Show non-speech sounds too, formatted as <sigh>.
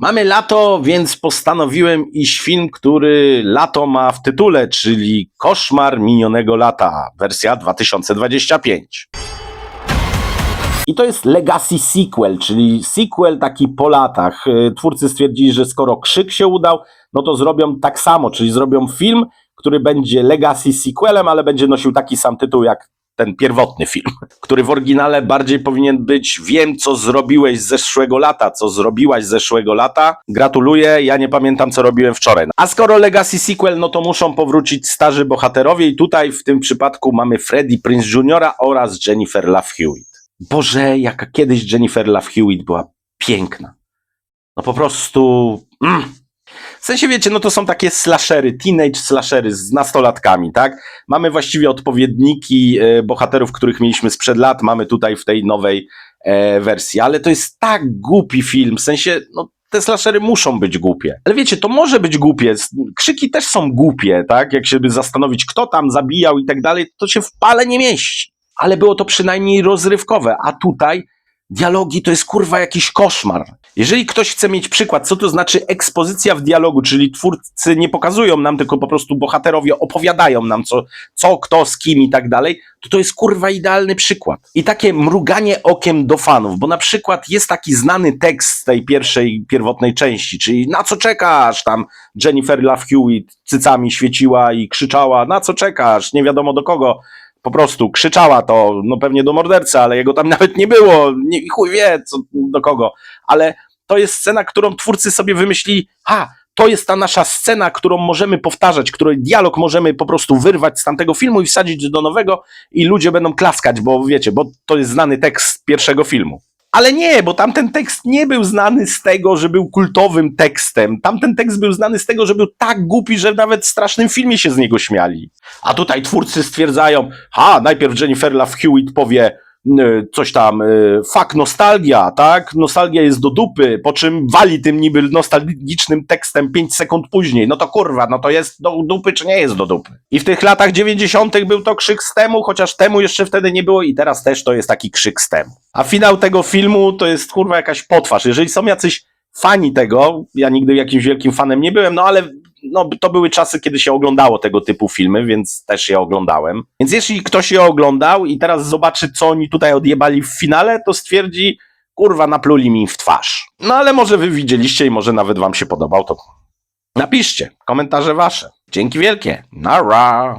Mamy lato, więc postanowiłem iść film, który lato ma w tytule, czyli Koszmar minionego lata, wersja 2025. I to jest Legacy Sequel, czyli sequel taki po latach. Y, Twórcy stwierdzili, że skoro krzyk się udał, no to zrobią tak samo, czyli zrobią film, który będzie Legacy Sequelem, ale będzie nosił taki sam tytuł jak ten pierwotny film, który w oryginale bardziej powinien być Wiem, co zrobiłeś z zeszłego lata, co zrobiłaś z zeszłego lata. Gratuluję, ja nie pamiętam, co robiłem wczoraj. A skoro Legacy Sequel, no to muszą powrócić starzy bohaterowie i tutaj w tym przypadku mamy Freddie Prince Jr. oraz Jennifer Love Hewitt. Boże, jaka kiedyś Jennifer Love Hewitt była piękna. No po prostu... Mm. W sensie wiecie, no to są takie slashery, teenage slashery z nastolatkami, tak? Mamy właściwie odpowiedniki e, bohaterów, których mieliśmy sprzed lat, mamy tutaj w tej nowej e, wersji, ale to jest tak głupi film, w sensie, no te slashery muszą być głupie. Ale wiecie, to może być głupie, krzyki też są głupie, tak? Jak się by zastanowić, kto tam zabijał i tak dalej, to się w pale nie mieści. Ale było to przynajmniej rozrywkowe, a tutaj dialogi to jest kurwa jakiś koszmar. Jeżeli ktoś chce mieć przykład, co to znaczy ekspozycja w dialogu, czyli twórcy nie pokazują nam, tylko po prostu bohaterowie opowiadają nam, co, co kto, z kim i tak dalej, to to jest kurwa idealny przykład. I takie mruganie okiem do fanów, bo na przykład jest taki znany tekst z tej pierwszej, pierwotnej części, czyli na co czekasz? Tam Jennifer Love Hewitt cycami świeciła i krzyczała, na co czekasz? Nie wiadomo do kogo po prostu krzyczała to, no pewnie do mordercy, ale jego tam <laughs> nawet nie było, nie, chuj wie co, do kogo, ale to jest scena, którą twórcy sobie wymyślili, ha, to jest ta nasza scena, którą możemy powtarzać, której dialog możemy po prostu wyrwać z tamtego filmu i wsadzić do nowego i ludzie będą klaskać, bo wiecie, bo to jest znany tekst pierwszego filmu. Ale nie, bo tamten tekst nie był znany z tego, że był kultowym tekstem. Tamten tekst był znany z tego, że był tak głupi, że nawet w strasznym filmie się z niego śmiali. A tutaj twórcy stwierdzają, ha, najpierw Jennifer Love Hewitt powie coś tam, y, fuck nostalgia, tak? Nostalgia jest do dupy, po czym wali tym niby nostalgicznym tekstem 5 sekund później. No to kurwa, no to jest do dupy czy nie jest do dupy? I w tych latach 90. był to krzyk z temu, chociaż temu jeszcze wtedy nie było i teraz też to jest taki krzyk z temu. A finał tego filmu to jest kurwa jakaś potwarz. Jeżeli są jacyś fani tego, ja nigdy jakimś wielkim fanem nie byłem, no ale no, to były czasy, kiedy się oglądało tego typu filmy, więc też je oglądałem. Więc jeśli ktoś je oglądał i teraz zobaczy, co oni tutaj odjebali w finale, to stwierdzi, kurwa, napluli mi w twarz. No ale może wy widzieliście i może nawet wam się podobał, to napiszcie komentarze wasze. Dzięki wielkie. Nara.